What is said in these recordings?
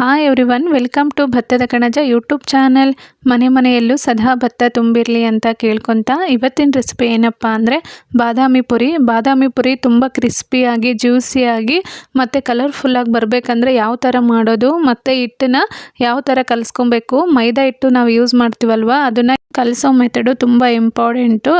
Hi everyone welcome to ಭತ್ತದ ಕಣಜ YouTube channel ಮನೆ ಮನೆಯಲ್ಲೂ ಸದಾ ಭತ್ತ ತುಂಬಿರಲಿ ಅಂತ ಕೇಳ್ಕೊತ ಇವತ್ತಿನ ರೆಸಿಪಿ ಏನಪ್ಪ ಅಂದರೆ ಬಾದಾಮಿ ಪುರಿ. ಬಾದಾಮಿ ಪುರಿ ತುಂಬ ಕ್ರಿಸ್ಪಿಯಾಗಿ ಜ್ಯೂಸಿಯಾಗಿ ಮತ್ತು ಕಲರ್ಫುಲ್ಲಾಗಿ ಬರಬೇಕಂದ್ರೆ ಯಾವ ಥರ ಮಾಡೋದು, ಮತ್ತು ಹಿಟ್ಟನ್ನ ಯಾವ ಥರ ಕಲಿಸ್ಕೊಬೇಕು, ಮೈದಾ ಹಿಟ್ಟು ನಾವು ಯೂಸ್ ಮಾಡ್ತೀವಲ್ವ, ಅದನ್ನು ಕಲಿಸೋ ಮೆಥಡು ತುಂಬ ಇಂಪಾರ್ಟೆಂಟು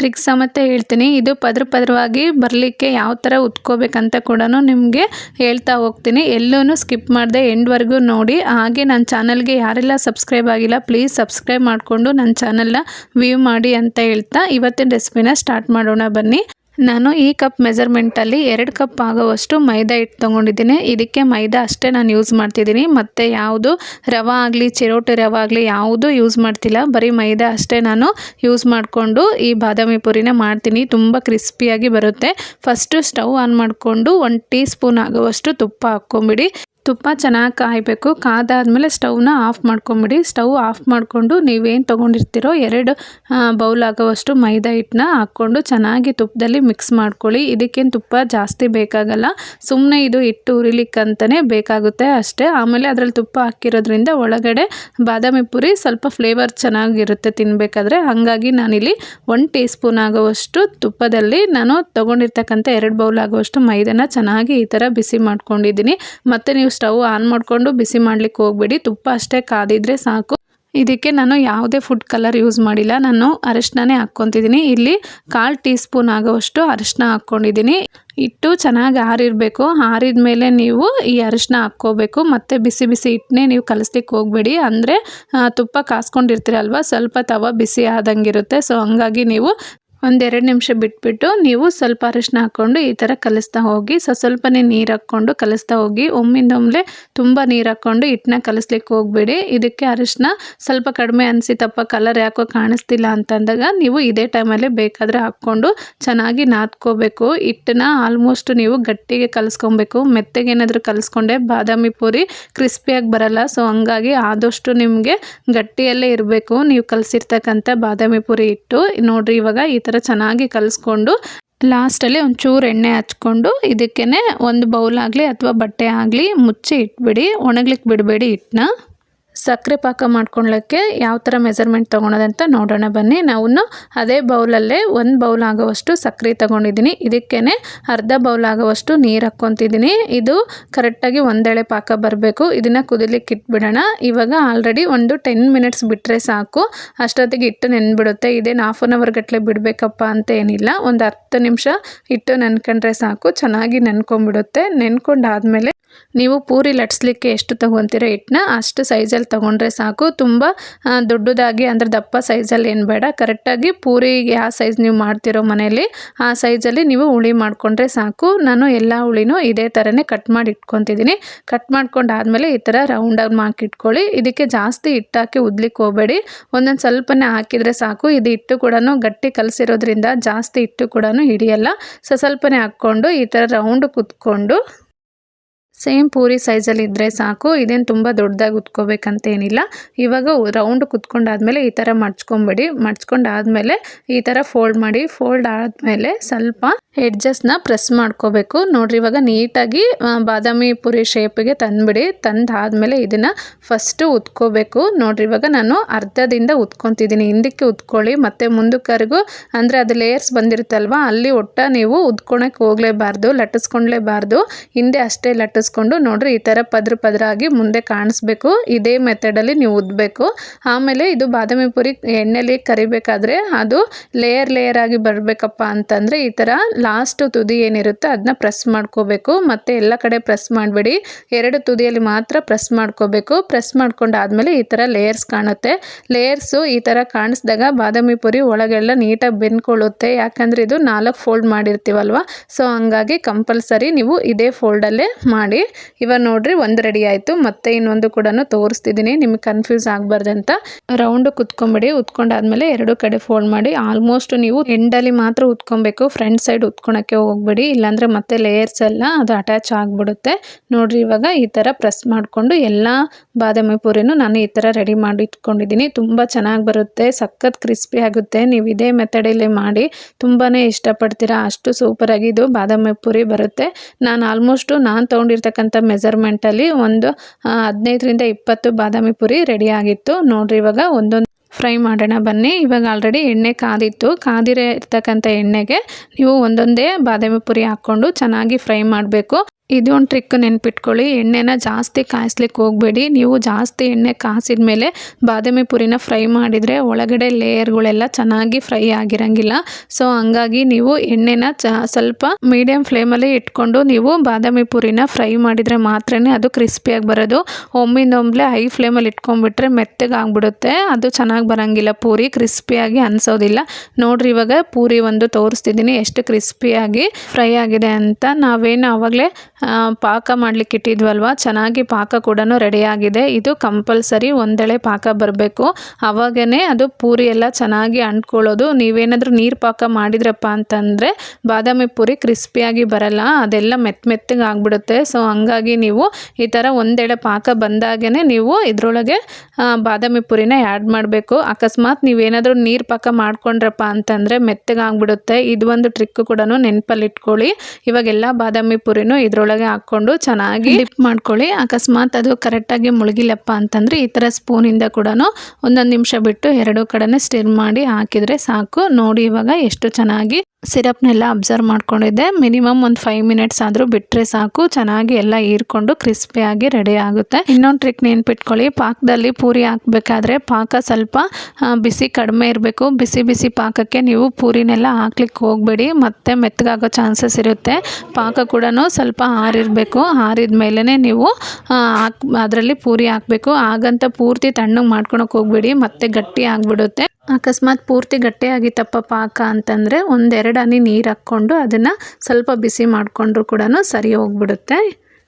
ಟ್ರಿಕ್ಸ್ ಸಮೇತ ಹೇಳ್ತೀನಿ. ಇದು ಪದ್ರ ಪದ್ರವಾಗಿ ಬರಲಿಕ್ಕೆ ಯಾವ ಥರ ಉತ್ಕೋಬೇಕಂತ ಕೂಡ ನಿಮಗೆ ಹೇಳ್ತಾ ಹೋಗ್ತೀನಿ. ಎಲ್ಲೂ ಸ್ಕಿಪ್ ಮಾಡಿದೆ ಎಂಡ್ವರೆಗೂ ನೋಡಿ. ಹಾಗೆ ನನ್ನ ಚಾನಲ್ಗೆ ಯಾರೆಲ್ಲ ಸಬ್ಸ್ಕ್ರೈಬ್ ಆಗಿಲ್ಲ ಪ್ಲೀಸ್ ಸಬ್ಸ್ಕ್ರೈಬ್ ಮಾಡಿಕೊಂಡು ನನ್ನ ಚಾನಲ್ನ ವ್ಯೂ ಮಾಡಿ ಅಂತ ಹೇಳ್ತಾ ಇವತ್ತಿನ ರೆಸಿಪಿನ ಸ್ಟಾರ್ಟ್ ಮಾಡೋಣ ಬನ್ನಿ. ನಾನು ಈ ಕಪ್ ಮೆಜರ್ಮೆಂಟಲ್ಲಿ ಎರಡು ಕಪ್ ಆಗೋವಷ್ಟು ಮೈದಾ ಹಿಟ್ಟು ತೊಗೊಂಡಿದ್ದೀನಿ. ಇದಕ್ಕೆ ಮೈದಾ ಅಷ್ಟೇ ನಾನು ಯೂಸ್ ಮಾಡ್ತಿದ್ದೀನಿ. ಮತ್ತು ಯಾವುದು ರವೆ ಆಗಲಿ, ಚಿರೋಟಿ ರವೆ ಆಗಲಿ ಯಾವುದೂ ಯೂಸ್ ಮಾಡ್ತಿಲ್ಲ. ಬರೀ ಮೈದಾ ಅಷ್ಟೇ ನಾನು ಯೂಸ್ ಮಾಡಿಕೊಂಡು ಈ ಬಾದಾಮಿ ಪುರಿನ ಮಾಡ್ತೀನಿ. ತುಂಬ ಕ್ರಿಸ್ಪಿಯಾಗಿ ಬರುತ್ತೆ. ಫಸ್ಟು ಸ್ಟವ್ ಆನ್ ಮಾಡಿಕೊಂಡು ಒಂದು ಟೀ ಸ್ಪೂನ್ ಆಗುವಷ್ಟು ತುಪ್ಪ ಹಾಕ್ಕೊಂಬಿಡಿ. ತುಪ್ಪ ಚೆನ್ನಾಗಿ ಕಾಯಬೇಕು. ಕಾದಾದಮೇಲೆ ಸ್ಟವ್ನ ಆಫ್ ಮಾಡ್ಕೊಂಬಿಡಿ. ಸ್ಟವ್ ಆಫ್ ಮಾಡಿಕೊಂಡು ನೀವೇನು ತೊಗೊಂಡಿರ್ತೀರೋ ಎರಡು ಬೌಲ್ ಆಗೋವಷ್ಟು ಮೈದಾ ಹಿಟ್ಟನ್ನ ಹಾಕ್ಕೊಂಡು ಚೆನ್ನಾಗಿ ತುಪ್ಪದಲ್ಲಿ ಮಿಕ್ಸ್ ಮಾಡ್ಕೊಳ್ಳಿ. ಇದಕ್ಕೇನು ತುಪ್ಪ ಜಾಸ್ತಿ ಬೇಕಾಗಲ್ಲ. ಸುಮ್ಮನೆ ಇದು ಹಿಟ್ಟು ಉರಿಲಿಕ್ಕಂತಲೇ ಬೇಕಾಗುತ್ತೆ ಅಷ್ಟೇ. ಆಮೇಲೆ ಅದರಲ್ಲಿ ತುಪ್ಪ ಹಾಕಿರೋದ್ರಿಂದ ಒಳಗಡೆ ಬಾದಾಮಿ ಪುರಿ ಸ್ವಲ್ಪ ಫ್ಲೇವರ್ ಚೆನ್ನಾಗಿರುತ್ತೆ ತಿನ್ನಬೇಕಾದ್ರೆ ಹಾಗಾಗಿ ನಾನಿಲ್ಲಿ ಒನ್ ಟೀ ಸ್ಪೂನ್ ಆಗುವಷ್ಟು ತುಪ್ಪದಲ್ಲಿ ನಾನು ತೊಗೊಂಡಿರ್ತಕ್ಕಂಥ ಎರಡು ಬೌಲ್ ಆಗುವಷ್ಟು ಮೈದಾನ ಚೆನ್ನಾಗಿ ಈ ಥರ ಬಿಸಿ ಮಾಡ್ಕೊಂಡಿದ್ದೀನಿ. ಮತ್ತು ನೀವು ಸ್ಟವ್ ಆನ್ ಮಾಡಿಕೊಂಡು ಬಿಸಿ ಮಾಡಲಿಕ್ಕೆ ಹೋಗಬೇಡಿ. ತುಪ್ಪ ಅಷ್ಟೇ ಕಾದಿದ್ರೆ ಸಾಕು. ಇದಕ್ಕೆ ನಾನು ಯಾವುದೇ ಫುಡ್ ಕಲರ್ ಯೂಸ್ ಮಾಡಿಲ್ಲ. ನಾನು ಅರಿಶಿಣನೇ ಹಾಕ್ಕೊತಿದ್ದೀನಿ. ಇಲ್ಲಿ ಕಾಲು ಟೀ ಸ್ಪೂನ್ ಆಗೋವಷ್ಟು ಅರಿಶಿನ ಹಾಕ್ಕೊಂಡಿದ್ದೀನಿ. ಇಟ್ಟು ಚೆನ್ನಾಗಿ ಆರಿರಬೇಕು. ಆರಿದ ಮೇಲೆ ನೀವು ಈ ಅರಿಶಿನ ಹಾಕ್ಕೋಬೇಕು. ಮತ್ತು ಬಿಸಿ ಬಿಸಿ ಹಿಟ್ಟನ್ನೇ ನೀವು ಕಲಿಸ್ಲಿಕ್ಕೆ ಹೋಗಬೇಡಿ. ಅಂದರೆ ತುಪ್ಪ ಕಾಸ್ಕೊಂಡಿರ್ತೀರಲ್ವ? ಸ್ವಲ್ಪ ತವ ಬಿಸಿ ಆದಂಗಿರುತ್ತೆ. ಸೊ ಹಂಗಾಗಿ ನೀವು ಒಂದೆರಡು ನಿಮಿಷ ಬಿಟ್ಬಿಟ್ಟು ನೀವು ಸ್ವಲ್ಪ ಅರಿಶಿನ ಹಾಕ್ಕೊಂಡು ಈ ಥರ ಕಲಿಸ್ತಾ ಹೋಗಿ, ಸೊ ಸ್ವಲ್ಪನೇ ನೀರು ಹಾಕ್ಕೊಂಡು ಕಲಿಸ್ತಾ ಹೋಗಿ ಒಮ್ಮಿಂದೊಮ್ಮೆಲೆ ತುಂಬ ನೀರು ಹಾಕ್ಕೊಂಡು ಹಿಟ್ಟನ್ನ ಕಲಿಸ್ಲಿಕ್ಕೆ ಹೋಗಬೇಡಿ. ಇದಕ್ಕೆ ಅರಿಶಿನ ಸ್ವಲ್ಪ ಕಡಿಮೆ ಅನಿಸಿತಪ್ಪ ಕಲರ್ ಯಾಕೋ ಕಾಣಿಸ್ತಿಲ್ಲ ಅಂತಂದಾಗ ನೀವು ಇದೇ ಟೈಮಲ್ಲೇ ಬೇಕಾದರೆ ಹಾಕ್ಕೊಂಡು ಚೆನ್ನಾಗಿ ನಾದ್ಕೋಬೇಕು. ಹಿಟ್ಟನ್ನ ಆಲ್ಮೋಸ್ಟ್ ನೀವು ಗಟ್ಟಿಗೆ ಕಲಿಸ್ಕೊಬೇಕು. ಮೆತ್ತಗೇನಾದರೂ ಕಲಿಸ್ಕೊಂಡೆ ಬಾದಾಮಿ ಪೂರಿ ಕ್ರಿಸ್ಪಿಯಾಗಿ ಬರಲ್ಲ ಸೊ ಹಂಗಾಗಿ ಆದಷ್ಟು ನಿಮಗೆ ಗಟ್ಟಿಯಲ್ಲೇ ಇರಬೇಕು. ನೀವು ಕಲಿಸಿರ್ತಕ್ಕಂಥ ಬಾದಾಮಿ ಪೂರಿ ಹಿಟ್ಟು. ನೋಡಿರಿ ಇವಾಗ ಈ ಥರ ಚೆನ್ನಾಗಿ ಕಲಿಸ್ಕೊಂಡು ಲಾಸ್ಟಲ್ಲಿ ಒಂಚೂರು ಎಣ್ಣೆ ಹಚ್ಕೊಂಡು ಇದಕ್ಕೇ ಒಂದು ಬೌಲ್ ಆಗಲಿ ಅಥವಾ ಬಟ್ಟೆ ಆಗಲಿ ಮುಚ್ಚಿ ಇಟ್ಬಿಡಿ ಒಣಗ್ಲಿಕ್ಕೆ ಬಿಡಬೇಡಿ ಹಿಟ್ಟನ್ನ. ಸಕ್ಕರೆ ಪಾಕ ಮಾಡ್ಕೊಳ್ಳೋಕ್ಕೆ ಯಾವ ಥರ ಮೆಸರ್ಮೆಂಟ್ ತೊಗೊಳೋದಂತ ನೋಡೋಣ ಬನ್ನಿ. ನಾವು ಅದೇ ಬೌಲಲ್ಲೇ ಒಂದು ಬೌಲ್ ಆಗೋವಷ್ಟು ಸಕ್ಕರೆ ತೊಗೊಂಡಿದ್ದೀನಿ. ಇದಕ್ಕೇ ಅರ್ಧ ಬೌಲ್ ಆಗೋವಷ್ಟು ನೀರು ಹಾಕ್ಕೊತಿದ್ದೀನಿ. ಇದು ಕರೆಕ್ಟಾಗಿ ಒಂದೆಳೆ ಪಾಕ ಬರಬೇಕು. ಇದನ್ನು ಕುದಿಲಿಕ್ಕೆ ಇಟ್ಬಿಡೋಣ. ಇವಾಗ ಆಲ್ರೆಡಿ ಒಂದು ಟೆನ್ ಮಿನಿಟ್ಸ್ ಬಿಟ್ಟರೆ ಸಾಕು. ಅಷ್ಟೊತ್ತಿಗೆ ಹಿಟ್ಟು ನೆನ್ಬಿಡುತ್ತೆ. ಇದೇನು ಹಾಫ್ ಆನ್ ಅವರ್ ಗಟ್ಟಲೆ ಬಿಡಬೇಕಪ್ಪ ಅಂತ ಏನಿಲ್ಲ. ಒಂದು ಹತ್ತು ನಿಮಿಷ ಹಿಟ್ಟು ನೆನ್ಕೊಂಡ್ರೆ ಸಾಕು. ಚೆನ್ನಾಗಿ ನೆನ್ಕೊಂಬಿಡುತ್ತೆ ನೆನ್ಕೊಂಡಾದಮೇಲೆ ನೀವು ಪೂರಿ ಲಟ್ಸ್ಲಿಕ್ಕೆ ಎಷ್ಟು ತೊಗೊತೀರ ಹಿಟ್ಟನ್ನ? ಅಷ್ಟು ಸೈಜಲ್ಲಿ ತೊಗೊಂಡ್ರೆ ಸಾಕು. ತುಂಬ ದೊಡ್ಡದಾಗಿ ಅಂದರೆ ದಪ್ಪ ಸೈಜಲ್ಲಿ ಏನು ಬೇಡ. ಕರೆಕ್ಟಾಗಿ ಪೂರಿಗೆ ಯಾವ ಸೈಜ್ ನೀವು ಮಾಡ್ತಿರೋ ಮನೆಯಲ್ಲಿ ಆ ಸೈಜಲ್ಲಿ ನೀವು ಹುಳಿ ಮಾಡಿಕೊಂಡ್ರೆ ಸಾಕು. ನಾನು ಎಲ್ಲ ಹುಳಿನೂ ಇದೇ ಥರನೇ ಕಟ್ ಮಾಡಿ ಇಟ್ಕೊತಿದ್ದೀನಿ. ಕಟ್ ಮಾಡ್ಕೊಂಡಾದಮೇಲೆ ಈ ಥರ ರೌಂಡಾಗಿ ಹಾಕಿಟ್ಕೊಳ್ಳಿ ಇದಕ್ಕೆ ಜಾಸ್ತಿ ಹಿಟ್ಟಾಕಿ ಉದ್ಲಿಕ್ಕೆ ಹೋಗಬೇಡಿ. ಒಂದೊಂದು ಸ್ವಲ್ಪನೇ ಹಾಕಿದರೆ ಸಾಕು. ಇದು ಹಿಟ್ಟು ಕೂಡ ಗಟ್ಟಿ ಕಲಸಿರೋದ್ರಿಂದ ಜಾಸ್ತಿ ಹಿಟ್ಟು ಕೂಡ ಹಿಡಿಯಲ್ಲ. ಸೊ, ಸ್ವಲ್ಪನೇ ಹಾಕ್ಕೊಂಡು ಈ ಥರ ರೌಂಡ್ ಕುತ್ಕೊಂಡು ಸೇಮ್ ಪೂರಿ ಸೈಜಲ್ಲಿ ಇದ್ದರೆ ಸಾಕು. ಇದೇನು ತುಂಬ ದೊಡ್ಡದಾಗಿ ಉತ್ಕೋಬೇಕಂತ ಏನಿಲ್ಲ ಇವಾಗ ರೌಂಡ್ ಕುತ್ಕೊಂಡಾದಮೇಲೆ ಈ ಥರ ಮಡ್ಚ್ಕೊಂಬಿಡಿ. ಮಡ್ಚ್ಕೊಂಡಾದಮೇಲೆ ಈ ಥರ ಫೋಲ್ಡ್ ಮಾಡಿ. ಫೋಲ್ಡ್ ಆದಮೇಲೆ ಸ್ವಲ್ಪ ಎಡ್ಜಸ್ಟ್ನ ಪ್ರೆಸ್ ಮಾಡ್ಕೋಬೇಕು. ನೋಡ್ರಿ, ಇವಾಗ ನೀಟಾಗಿ ಬಾದಾಮಿ ಪುರಿ ಶೇಪಿಗೆ ತಂದುಬಿಡಿ. ತಂದಾದಮೇಲೆ ಇದನ್ನು ಫಸ್ಟು ಉತ್ಕೋಬೇಕು. ನೋಡ್ರಿ, ಇವಾಗ ನಾನು ಅರ್ಧದಿಂದ ಉತ್ಕೊತಿದ್ದೀನಿ. ಹಿಂದಕ್ಕೆ ಉತ್ಕೊಳ್ಳಿ. ಮತ್ತು ಮುಂದಕ್ಕರಿಗೂ ಅಂದರೆ ಅದು ಲೇಯರ್ಸ್ ಬಂದಿರುತ್ತಲ್ವ, ಅಲ್ಲಿ ಒಟ್ಟ ನೀವು ಉದ್ಕೊಳಕ್ಕೆ ಹೋಗಲೇಬಾರ್ದು ಲಟ್ಟಿಸ್ಕೊಳ್ಲೇಬಾರ್ದು ಹಿಂದೆ ಅಷ್ಟೇ ಲಟ್ಟಿಸ್ ಕಲಿಸ್ಕೊಂಡು ನೋಡ್ರಿ ಈ ಥರ ಪದ್ರ ಪದ್ರ ಆಗಿ ಮುಂದೆ ಕಾಣಿಸ್ಬೇಕು. ಇದೇ ಮೆಥಡಲ್ಲಿ ನೀವು ಉದ್ದಬೇಕು ಆಮೇಲೆ ಇದು ಬಾದಾಮಿ ಪುರಿ ಎಣ್ಣೆಲಿ ಕರಿಬೇಕಾದ್ರೆ ಅದು ಲೇಯರ್ ಲೇಯರ್ ಆಗಿ ಬರಬೇಕಪ್ಪ ಅಂತಂದರೆ ಈ ಥರ ಲಾಸ್ಟ್ ತುದಿ ಏನಿರುತ್ತೆ ಅದನ್ನ ಪ್ರೆಸ್ ಮಾಡ್ಕೋಬೇಕು. ಮತ್ತು ಎಲ್ಲ ಕಡೆ ಪ್ರೆಸ್ ಮಾಡಬೇಡಿ. ಎರಡು ತುದಿಯಲ್ಲಿ ಮಾತ್ರ ಪ್ರೆಸ್ ಮಾಡ್ಕೋಬೇಕು. ಪ್ರೆಸ್ ಮಾಡ್ಕೊಂಡಾದ್ಮೇಲೆ ಈ ಥರ ಲೇಯರ್ಸ್ ಕಾಣುತ್ತೆ. ಲೇಯರ್ಸು ಈ ಥರ ಕಾಣಿಸಿದಾಗ ಬಾದಾಮಿ ಪುರಿ ಒಳಗೆಲ್ಲ ನೀಟಾಗಿ ಬೆನ್ಕೊಳ್ಳುತ್ತೆ ಯಾಕಂದರೆ ಇದು ನಾಲ್ಕು ಫೋಲ್ಡ್ ಮಾಡಿರ್ತೀವಲ್ವ? ಸೊ ಹಂಗಾಗಿ ಕಂಪಲ್ಸರಿ ನೀವು ಇದೇ ಫೋಲ್ಡಲ್ಲೇ ಮಾಡಿ ಇವಾಗ ನೋಡ್ರಿ ಒಂದು ರೆಡಿ ಆಯಿತು. ಮತ್ತೆ ಇನ್ನೊಂದು ಕೂಡ ತೋರಿಸ್ತಿದ್ದೀನಿ ನಿಮಗೆ ಕನ್ಫ್ಯೂಸ್ ಆಗಬಾರ್ದಂತ ರೌಂಡ್ ಕುತ್ಕೊಂಬಿಡಿ. ಉತ್ಕೊಂಡಾದ್ಮೇಲೆ ಎರಡು ಕಡೆ ಫೋಲ್ಡ್ ಮಾಡಿ. ಆಲ್ಮೋಸ್ಟ್ ನೀವು ಎಂಡಲ್ಲಿ ಮಾತ್ರ ಉತ್ಕೊಬೇಕು. ಫ್ರಂಟ್ ಸೈಡ್ ಉತ್ಕೊಳಕ್ಕೆ ಹೋಗ್ಬೇಡಿ. ಇಲ್ಲಾಂದ್ರೆ ಮತ್ತೆ ಲೇಯರ್ಸ್ ಎಲ್ಲ ಅದು ಅಟ್ಯಾಚ್ ಆಗಿಬಿಡುತ್ತೆ. ನೋಡ್ರಿ ಇವಾಗ ಈ ಥರ ಪ್ರೆಸ್ ಮಾಡಿಕೊಂಡು ಎಲ್ಲ ಬಾದಾಮಿ ಪೂರಿನೂ ನಾನು ಈ ಥರ ರೆಡಿ ಮಾಡಿ ಇಟ್ಕೊಂಡಿದ್ದೀನಿ ತುಂಬ ಚೆನ್ನಾಗಿ ಬರುತ್ತೆ. ಸಖತ್ ಕ್ರಿಸ್ಪಿ ಆಗುತ್ತೆ. ನೀವು ಇದೇ ಮೆಥಡಲ್ಲಿ ಮಾಡಿ. ತುಂಬಾ ಇಷ್ಟಪಡ್ತೀರಾ. ಅಷ್ಟು ಸೂಪರಾಗಿ ಇದು ಬಾದಾಮಿ ಪೂರಿ ಬರುತ್ತೆ. ನಾನು ಆಲ್ಮೋಸ್ಟು ನಾನು ತೊಗೊಂಡಿರ್ತಕ್ಕಂಥ ಹೇಳಿರ್ತಕ್ಕಂಥ ಮೆಸರ್ಮೆಂಟಲ್ಲಿ ಒಂದು ಹದಿನೈದರಿಂದ ಇಪ್ಪತ್ತು ಬಾದಾಮಿ ಪುರಿ ರೆಡಿ ಆಗಿತ್ತು. ನೋಡ್ರಿ ಇವಾಗ ಒಂದೊಂದು ಫ್ರೈ ಮಾಡೋಣ ಬನ್ನಿ. ಇವಾಗ ಆಲ್ರೆಡಿ ಎಣ್ಣೆ ಕಾದಿತ್ತು. ಕಾದಿರೋ ಇರ್ತಕ್ಕಂಥ ಎಣ್ಣೆಗೆ ನೀವು ಒಂದೊಂದೇ ಬಾದಾಮಿ ಪುರಿ ಹಾಕ್ಕೊಂಡು ಚೆನ್ನಾಗಿ ಫ್ರೈ ಮಾಡಬೇಕು. ಇದು ಒಂದು ಟ್ರಿಕ್ ನೆನ್ಪಿಟ್ಕೊಳ್ಳಿ. ಎಣ್ಣೆನ ಜಾಸ್ತಿ ಕಾಯಿಸ್ಲಿಕ್ಕೆ ಹೋಗಬೇಡಿ. ನೀವು ಜಾಸ್ತಿ ಎಣ್ಣೆ ಕಾಸಿದ ಮೇಲೆ ಬಾದಾಮಿ ಪುರಿನ ಫ್ರೈ ಮಾಡಿದರೆ ಒಳಗಡೆ ಲೇಯರ್ಗಳೆಲ್ಲ ಚೆನ್ನಾಗಿ ಫ್ರೈ ಆಗಿರಂಗಿಲ್ಲ. ಸೊ, ಹಂಗಾಗಿ ನೀವು ಎಣ್ಣೆನ ಚ, ಸ್ವಲ್ಪ ಮೀಡಿಯಮ್ ಫ್ಲೇಮಲ್ಲಿ ಇಟ್ಕೊಂಡು ನೀವು ಬಾದಾಮಿ ಪುರಿನ ಫ್ರೈ ಮಾಡಿದರೆ ಮಾತ್ರ ಅದು ಕ್ರಿಸ್ಪಿಯಾಗಿ ಬರೋದು. ಒಮ್ಮಿಂದೊಮ್ಮೆ ಹೈ ಫ್ಲೇಮಲ್ಲಿ ಇಟ್ಕೊಂಡ್ಬಿಟ್ರೆ ಮೆತ್ತಗೆ ಆಗ್ಬಿಡುತ್ತೆ. ಅದು ಚೆನ್ನಾಗಿ ಬರೋಂಗಿಲ್ಲ ಪೂರಿ. ಕ್ರಿಸ್ಪಿಯಾಗಿ ಅನಿಸೋದಿಲ್ಲ. ನೋಡ್ರಿ, ಇವಾಗ ಪೂರಿ ಒಂದು ತೋರಿಸ್ತಿದ್ದೀನಿ ಎಷ್ಟು ಕ್ರಿಸ್ಪಿಯಾಗಿ ಫ್ರೈ ಆಗಿದೆ ಅಂತ ನಾವೇನು ಆವಾಗಲೇ ಪಾಕ ಮಾಡ್ಲಿಕ್ಕೆ ಇಟ್ಟಿದ್ವಲ್ವ? ಚೆನ್ನಾಗಿ ಪಾಕ ಕೂಡ ರೆಡಿಯಾಗಿದೆ ಇದು ಕಂಪಲ್ಸರಿ ಒಂದೆಳೆ ಪಾಕ ಬರಬೇಕು. ಆವಾಗೇ ಅದು ಪೂರಿ ಎಲ್ಲ ಚೆನ್ನಾಗಿ ಅಂಟ್ಕೊಳ್ಳೋದು. ನೀವೇನಾದರೂ ನೀರು ಪಾಕ ಮಾಡಿದ್ರಪ್ಪ ಅಂತಂದರೆ ಬಾದಾಮಿ ಪೂರಿ ಕ್ರಿಸ್ಪಿಯಾಗಿ ಬರಲ್ಲ. ಅದೆಲ್ಲ ಮೆತ್ತ ಮೆತ್ತಗೆ ಆಗಿಬಿಡುತ್ತೆ. ಸೊ ಹಂಗಾಗಿ ನೀವು ಈ ಥರ ಒಂದೆಳೆ ಪಾಕ ಬಂದಾಗೇ ನೀವು ಇದರೊಳಗೆ ಬಾದಾಮಿ ಪುರಿನ ಆ್ಯಡ್ ಮಾಡಬೇಕು. ಅಕಸ್ಮಾತ್ ನೀವೇನಾದರೂ ನೀರು ಪಾಕ ಮಾಡ್ಕೊಂಡ್ರಪ್ಪ ಅಂತಂದರೆ ಮೆತ್ತಗೆ ಆಗಿಬಿಡುತ್ತೆ. ಇದು ಒಂದು ಟ್ರಿಕ್ ಕೂಡ ನೆನಪಲ್ಲಿ ಇಟ್ಕೊಳ್ಳಿ. ಇವಾಗೆಲ್ಲ ಬಾದಾಮಿ ಪುರಿನೂ ಇದರೊಳಗೆ ಹಾಕ್ಕೊಂಡು ಚೆನ್ನಾಗಿ ಡಿಪ್ ಮಾಡ್ಕೊಳ್ಳಿ. ಅಕಸ್ಮಾತ್ ಅದು ಕರೆಕ್ಟಾಗಿ ಮುಳುಗಿಲ್ಲಪ್ಪ ಅಂತಂದರೆ ಈ ಥರ ಸ್ಪೂನಿಂದ ಕೂಡ ಒಂದೊಂದು ನಿಮಿಷ ಬಿಟ್ಟು ಎರಡು ಕಡೆನೇ ಸ್ಟಿರ್ ಮಾಡಿ ಹಾಕಿದರೆ ಸಾಕು. ನೋಡಿ ಇವಾಗ ಎಷ್ಟು ಚೆನ್ನಾಗಿ ಸಿರಪ್ನೆಲ್ಲ ಅಬ್ಸರ್ವ್ ಮಾಡ್ಕೊಂಡಿದ್ದೆ. ಮಿನಿಮಮ್ ಒಂದು ಫೈವ್ ಮಿನಿಟ್ಸ್ ಆದರೂ ಬಿಟ್ಟರೆ ಸಾಕು. ಚೆನ್ನಾಗಿ ಎಲ್ಲ ಹೀರ್ಕೊಂಡು ಕ್ರಿಸ್ಪಿಯಾಗಿ ರೆಡಿ ಆಗುತ್ತೆ. ಇನ್ನೊಂದು ಟ್ರಿಕ್ ನೆನ್ಪಿಟ್ಕೊಳ್ಳಿ. ಪಾಕದಲ್ಲಿ ಪೂರಿ ಹಾಕಬೇಕಾದ್ರೆ ಪಾಕ ಸ್ವಲ್ಪ ಬಿಸಿ ಕಡಿಮೆ ಇರಬೇಕು. ಬಿಸಿ ಬಿಸಿ ಪಾಕಕ್ಕೆ ನೀವು ಪೂರಿನೆಲ್ಲ ಹಾಕ್ಲಿಕ್ಕೆ ಹೋಗಬೇಡಿ. ಮತ್ತೆ ಮೆತ್ತಗಾಗೋ ಚಾನ್ಸಸ್ ಇರುತ್ತೆ. ಪಾಕ ಕೂಡ ಸ್ವಲ್ಪ ಹಾರಿರಬೇಕು ಆರಿದ ಮೇಲೇ ನೀವು ಹಾಕ್, ಅದರಲ್ಲಿ ಪೂರಿ ಹಾಕಬೇಕು. ಆಗಂತ ಪೂರ್ತಿ ತಣ್ಣಗೆ ಮಾಡ್ಕೊಳಕ್ಕೆ ಹೋಗಬೇಡಿ. ಮತ್ತೆ ಗಟ್ಟಿ ಆಗಿಬಿಡುತ್ತೆ. ಅಕಸ್ಮಾತ್ ಪೂರ್ತಿ ಗಟ್ಟಿಯಾಗಿತ್ತಪ್ಪ ಪಾಕ ಅಂತಂದರೆ ಒಂದೆರಡು ಹನಿ ನೀರು ಹಾಕ್ಕೊಂಡು ಅದನ್ನು ಸ್ವಲ್ಪ ಬಿಸಿ ಮಾಡಿಕೊಂಡ್ರು ಕೂಡ ಸರಿ ಹೋಗ್ಬಿಡುತ್ತೆ.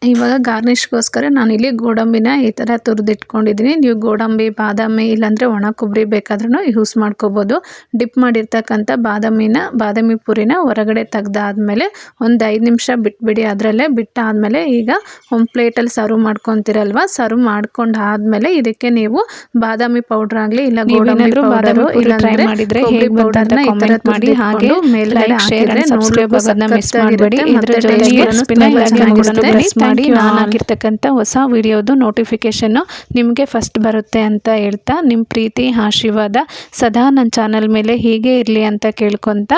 ಇವಾಗ ಗಾರ್ನಿಷ್ಗೋಸ್ಕರ ಇಲ್ಲಿ ಗೋಡಂಬಿನ ಈ ಥರ ತುರಿದಿಟ್ಕೊಂಡಿದ್ದೀನಿ. ನೀವು ಗೋಡಂಬಿ ಬಾದಾಮಿ ಇಲ್ಲಾಂದರೆ ಒಣ ಕೊಬ್ಬರಿ ಬೇಕಾದ್ರೂ ಯೂಸ್ ಮಾಡ್ಕೋಬೋದು. ಡಿಪ್ ಮಾಡಿರ್ತಕ್ಕಂಥ ಬಾದಾಮಿನ ಬಾದಾಮಿ ಪುರಿನ ಹೊರಗಡೆ ತೆಗ್ದಾದ್ಮೇಲೆ ಒಂದು ಐದು ನಿಮಿಷ ಬಿಟ್ಬಿಡಿ. ಅದರಲ್ಲೇ ಬಿಟ್ಟಾದಮೇಲೆ ಈಗ ಒಂದು ಪ್ಲೇಟಲ್ಲಿ ಸರ್ವ್ ಮಾಡ್ಕೊತಿರಲ್ವ? ಸರ್ವ್ ಮಾಡ್ಕೊಂಡು ಆದಮೇಲೆ ಇದಕ್ಕೆ ನೀವು ಬಾದಾಮಿ ಪೌಡ್ರ್ ಆಗಲಿ ಇಲ್ಲ ಗೋಡಂಬಿ ಪೌಡರು try ಮಾಡಿದ್ರೆ ಹೇಗ್ ಮಾಡಿ. ಹಾಗೆ ಮೇಲ್ಗಡೆ ಹಾಕಿದ್ರೆ. ಮತ್ತೆ ಕೂಡ ಮಾಡಿ. ನಾನು ಹಾಕಿರ್ತಕ್ಕಂಥ ಹೊಸ ವಿಡಿಯೋದು ನೋಟಿಫಿಕೇಶನ್ನು ನಿಮಗೆ ಫಸ್ಟ್ ಬರುತ್ತೆ ಅಂತ ಹೇಳ್ತಾ ನಿಮ್ಮ ಪ್ರೀತಿ ಆಶೀರ್ವಾದ ಸದಾ ನನ್ನ ಚಾನಲ್ ಮೇಲೆ ಹೀಗೆ ಇರಲಿ ಅಂತ ಕೇಳ್ಕೊತ